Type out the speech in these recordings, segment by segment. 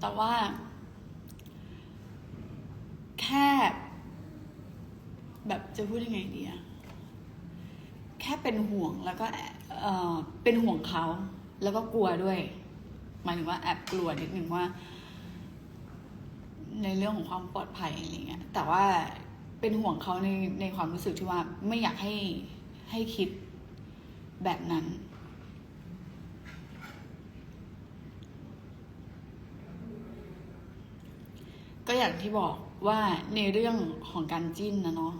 แต่ว่า แค่ แบบจะพูดยังไงดีอะแค่เป็นห่วงแล้วก็แอบเออเป็นห่วงเขาแล้วก็กลัวด้วยหมายถึงว่าแอบกลัวนิดนึงว่า ในเรื่องของความปลอดภัยอะไรเงี้ย แต่ว่าเป็นห่วงเขาในในความรู้สึกที่ว่าไม่อยากให้ให้คิดแบบนั้น ก็อย่างที่บอกว่าในเรื่องของการจิ้นนะเนาะ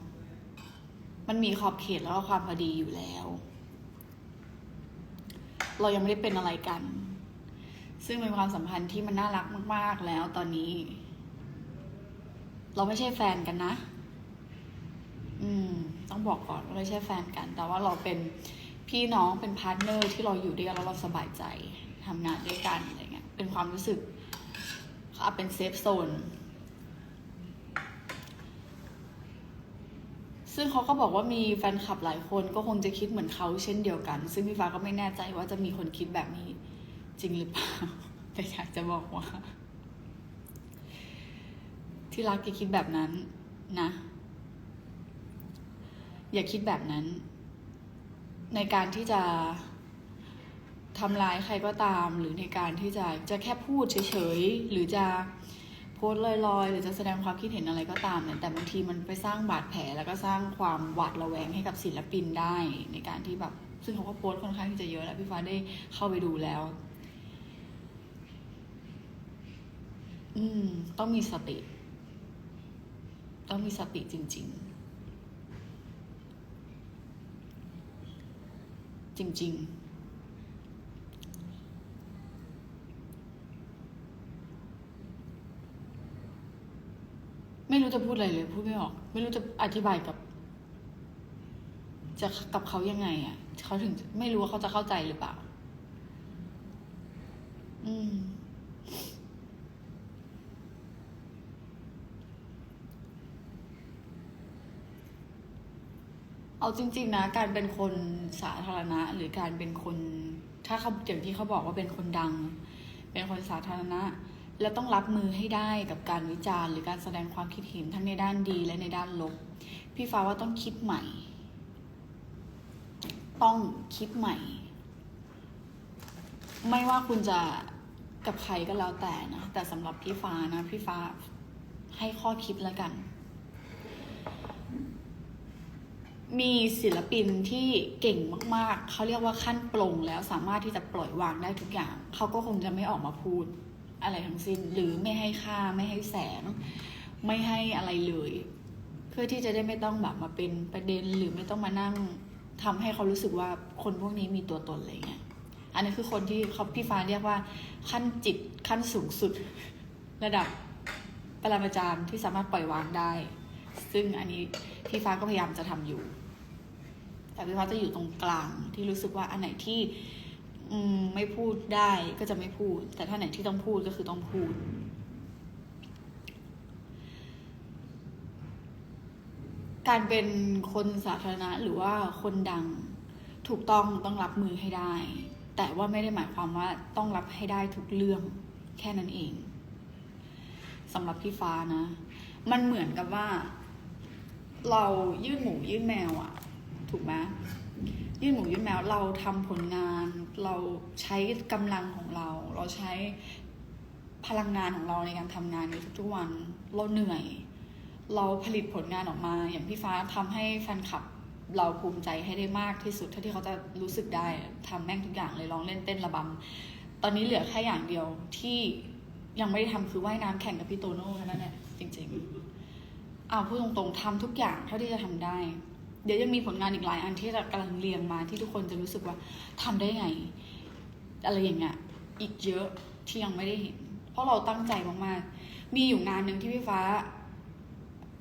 มันมีขอบเขตแล้วก็ความพอดีอยู่แล้ว เรายังไม่ได้เป็นอะไรกัน ซึ่งเป็นความสัมพันธ์ที่มันน่ารักมาก ๆ แล้วตอนนี้ เราไม่ใช่แฟนกันนะ อืม ต้องบอกก่อนว่าไม่ใช่แฟนกัน แต่ว่าเราเป็นพี่น้องเป็นพาร์ทเนอร์ที่เราอยู่ด้วยกันแล้วเราสบายใจทำงานด้วยกันอะไรเงี้ยเป็นความรู้สึกเขาเป็นเซฟโซน ซึ่งเขาก็บอกว่ามีแฟนคลับหลายคนก็คงจะคิดเหมือนเขาเช่นเดียวกัน ซึ่งพี่ฟ้าก็ไม่แน่ใจว่าจะมีคนคิดแบบนี้จริงหรือเปล่า แต่อยากจะบอกว่า ที่รักอย่าคิดแบบนั้นนะ อย่าคิดแบบนั้น ในการที่จะทำร้ายใครก็ตาม หรือในการที่จะจะแค่พูดเฉยๆ หรือจะ โพสต์ลอยๆ หรือจะแสดงความคิดเห็นอะไรก็ตามเนี่ยแต่บางทีมันไปสร้างบาดแผลแล้วก็สร้างความหวาดระแวงให้กับศิลปินได้ในการที่แบบซึ่งเขาก็โพสต์ค่อนข้างที่จะเยอะแล้วพี่ฟ้าได้เข้าไปดูแล้ว อืม ต้องมีสติ ต้องมีสติจริง ๆ จริง ๆ ไม่รู้จะพูดอะไรเลย พูดไม่ออก ไม่รู้จะอธิบายกับ จะกับเขายังไง อะเขาถึงไม่รู้ว่าเขาจะเข้าใจหรือเปล่า อืมเอาจริง ๆ นะ การเป็นคนสาธารณะ หรือการเป็นคน ถ้าเขาอย่างที่เขาบอกว่าเป็นคนดัง เป็นคนสาธารณะ แล้วต้องรับมือให้ได้กับการวิจารณ์หรือการแสดงความคิดเห็นทั้งในด้านดีและในด้านลบ พี่ฟ้าว่าต้องคิดใหม่ ต้องคิดใหม่ ไม่ว่าคุณจะกับใครก็แล้วแต่นะแต่สำหรับพี่ฟ้านะพี่ฟ้าให้ข้อคิดแล้วกัน มีศิลปินที่เก่งมาก ๆ เขาเรียกว่าขั้นปลงแล้วสามารถที่จะปล่อยวางได้ทุกอย่าง เขาก็คงจะไม่ออกมาพูด อะไรทั้งสิ้น หรือไม่ให้ค่าไม่ให้แสง ไม่ให้อะไรเลย เพื่อที่จะได้ไม่ต้องแบบมาเป็นประเด็นหรือไม่ต้องมานั่งทำให้เขารู้สึกว่าคนพวกนี้มีตัวตนอะไรเงี้ยอันนี้คือคนที่เขาพี่ฟ้าเรียกว่าขั้นจิตขั้นสูงสุด ระดับปรมาจารย์ที่สามารถปล่อยวางได้ ซึ่งอันนี้พี่ฟ้าก็พยายามจะทำอยู่ แต่พี่ฟ้าจะอยู่ตรงกลางที่รู้สึกว่าอันไหนที่ อืม ไม่พูดได้ก็จะไม่พูด แต่ถ้าไหนที่ต้องพูดก็คือต้องพูด การเป็นคนสาธารณะหรือว่าคนดังถูกต้องต้องรับมือให้ได้ แต่ว่าไม่ได้หมายความว่าต้องรับให้ได้ทุกเรื่องแค่นั้นเองสำหรับพี่ฟ้านะ มันเหมือนกับว่า เรายื่นหมูยื่นแมวอะถูกไหม ยื่นหมูยื่นแมวเราทำผลงานเราใช้กำลังของเรา เราใช้พลังงานของเราในการทำงานในทุกๆวัน เราเหนื่อย เราผลิตผลงานออกมา อย่างพี่ฟ้าทำให้แฟนคลับเราภูมิใจให้ได้มากที่สุดเท่าที่เขาจะรู้สึกได้ทำแม่งทุกอย่างเลยร้องเล่นเต้นระบำตอนนี้เหลือแค่อย่างเดียวที่ยังไม่ได้ทำคือว่ายน้ำแข่งกับพี่โตโน่แค่นั้นแหละจริงๆอ้าวพูดตรงๆทำทุกอย่างเท่าที่จะทำได้ เดี๋ยวยังมีผลงานอีกหลายอันที่เรากำลังเรียงมาที่ทุกคนจะรู้สึกว่าทำได้ไง อะไรอย่างเงี้ยอีกเยอะที่ยังไม่ได้เห็น เพราะเราตั้งใจมากๆ มีอยู่งานหนึ่งที่พี่ฟ้า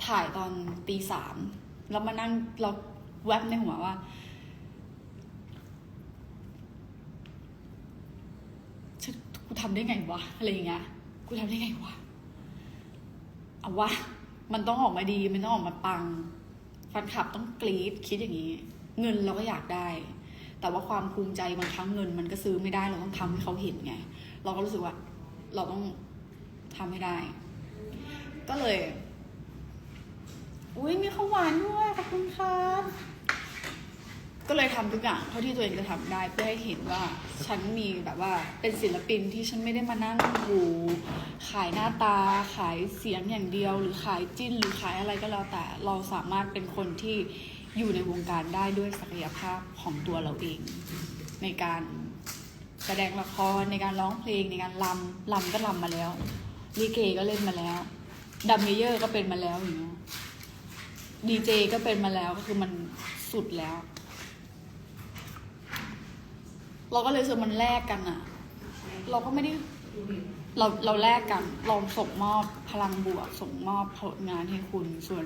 ถ่ายตอนตีสามแล้วมานั่งเราแวบในหัวว่าฉันกูทำได้ไงวะ อะไรอย่างเงี้ย กูทำได้ไงวะ เอาวะ มันต้องออกมาดี มันต้องออกมาปัง แฟนคลับต้องกรี๊ดคิดอย่างนี้ เงินเราก็อยากได้ แต่ว่าความภูมิใจบางครั้งเงิน มันก็ซื้อไม่ได้เราต้องทำให้เขาเห็นไง เราก็รู้สึกว่า เราต้องทำให้ได้ ก็เลยอุ้ยมีข้าวหวานด้วยขอบคุณครับ ก็เลยทำทุกอย่างเท่าที่ตัวเองจะทำได้เพื่อให้เห็นว่าฉันมีแบบว่าเป็นศิลปินที่ฉันไม่ได้มานั่งหูขายหน้าตา ขายเสียงอย่างเดียว หรือขายจิ้นหรือขายอะไรก็แล้วแต่เราสามารถเป็นคนที่อยู่ในวงการได้ด้วยศักยภาพของตัวเราเอง ในการแสดงละครในการร้องเพลงในการลำลำก็ลำมาแล้วลิเกก็เล่นมาแล้วดัมเมเยอร์ก็เป็นมาแล้วอย่างเงี้ยดีเจก็เป็นมาแล้วก็คือมันสุดแล้ว เราก็เลยรู้สึกมันแลกกันอะเราก็ไม่ได้เราเราแลกกันเราส่งมอบพลังบวกส่งมอบผลงานให้คุณ ส่วน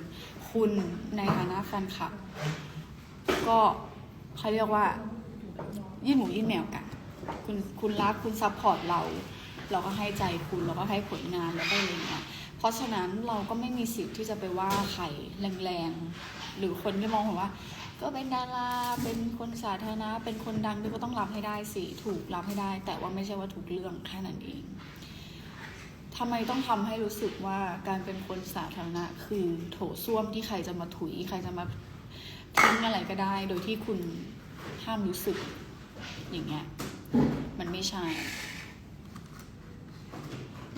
คุณในฐานะแฟนคลับ ก็เขาเรียกว่ายื่นหมูยื่นแมวกัน คุณคุณรักคุณซัพพอร์ตเรา เราก็ให้ใจคุณเราก็ให้ผลงานแล้วก็อะไรเงี้ยเพราะฉะนั้นเราก็ไม่มีสิทธิ์ที่จะไปว่าใครแรงๆ หรือคนที่มองผมว่าก็เป็นดารา เป็นคนสาธารณะ เป็นคนดังด้วยก็ต้องรับให้ได้สิ ถูกรับให้ได้ แต่ว่าไม่ใช่ว่าถูกเรื่องแค่นั้นเองทำไมต้องทำให้รู้สึกว่าการเป็นคนสาธารณะ คือโถส้วมที่ใครจะมาถุย ใครจะมาทิ้งอะไรก็ได้ โดยที่คุณห้ามรู้สึกอย่างเงี้ย มันไม่ใช่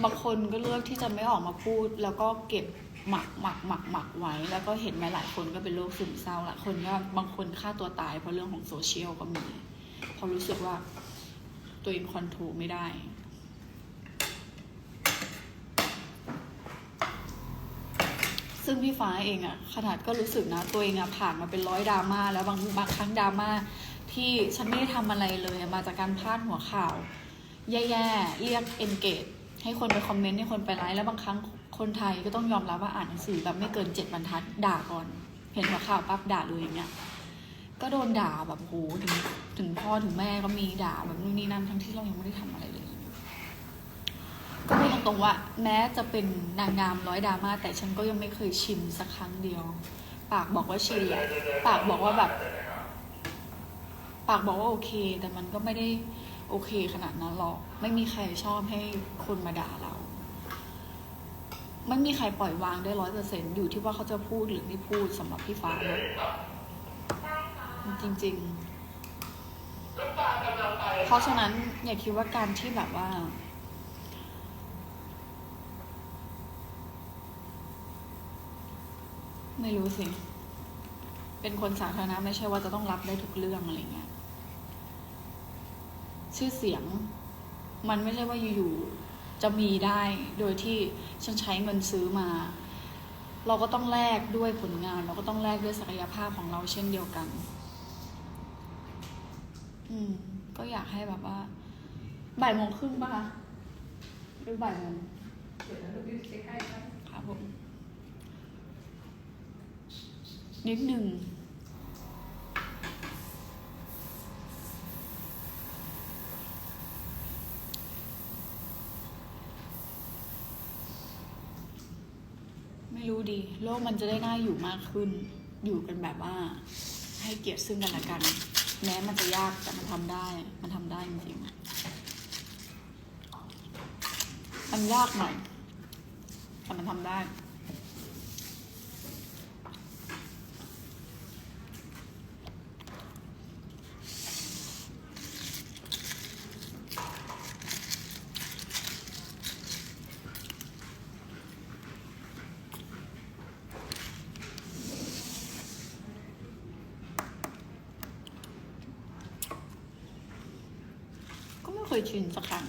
บางคนก็เลือกที่จะไม่ออกมาพูดแล้วก็เก็บ หมักหมักหมักหมักไว้ แล้วก็เห็นไหมหลายคนก็เป็นโรคซึมเศร้าหลายคนก็บางคนฆ่าตัวตาย เพราะเรื่องของโซเชียลก็มีเพราะรู้สึกว่าตัวเองคอนโทรลไม่ได้ซึ่งพี่ฟ้าเองอะขนาดก็รู้สึกนะ ตัวเองอะผ่านมาเป็นร้อยดราม่าแล้วบางบางครั้งดราม่าที่ฉันไม่ได้ทำอะไรเลยมาจากการพลาดหัวข่าว แย่ๆ เรียก engage ให้คนไปคอมเมนต์ให้คนไปไลค์แล้วบางครั้ง คนไทยก็ต้องยอมรับว่าอ่านหนังสือแบบไม่เกินเจ็ดบรรทัด ด่าก่อน เห็นหัวข่าวปั๊บด่าเลยอย่างเงี้ย ก็โดนด่าแบบโหถึงถึงพ่อถึงแม่ก็มีด่าแบบนู่นนี่นั่นทั้งที่เรายังไม่ได้ทำอะไรเลย ก็พูดตรงๆว่า แม้จะเป็นนางงามร้อยดราม่าแต่ฉันก็ยังไม่เคยชินสักครั้งเดียว ปากบอกว่าชินแหลปากบอกว่าแบบ ปากบอกว่าโอเค แต่มันก็ไม่ได้โอเคขนาดนั้นหรอก ไม่มีใครชอบให้คนมาด่าเรา ไม่มีใครปล่อยวางได้ร้อยเปอร์เซ็นอยู่ที่ว่าเขาจะพูดหรือไม่พูดสำหรับพี่ฟ้านะจริง ๆ เพราะฉะนั้นอย่าคิดว่าการที่แบบว่า ไม่รู้สิ เป็นคนสาธารณะไม่ใช่ว่าจะต้องรับได้ทุกเรื่องอะไรเงี้ย ชื่อเสียง มันไม่ใช่ว่าอยู่ๆ จะมีได้โดยที่ฉันใช้เงินซื้อมา เราก็ต้องแลกด้วยผลงาน เราก็ต้องแลกด้วยศักยภาพของเราเช่นเดียวกัน อืม ก็อยากให้แบบว่าบ่ายโมงครึ่งป่ะคะหรือบ่ายโมงครับผมนิดหนึ่ง ดูดีโลกมันจะได้น่าอยู่มากขึ้น อยู่กันแบบว่า ให้เกียรติซึ่งกันและกัน แม้มันจะยากแต่มันทำได้ มันทำได้จริงๆมันยากหน่อยแต่มันทำได้ ยชินสักครั้ง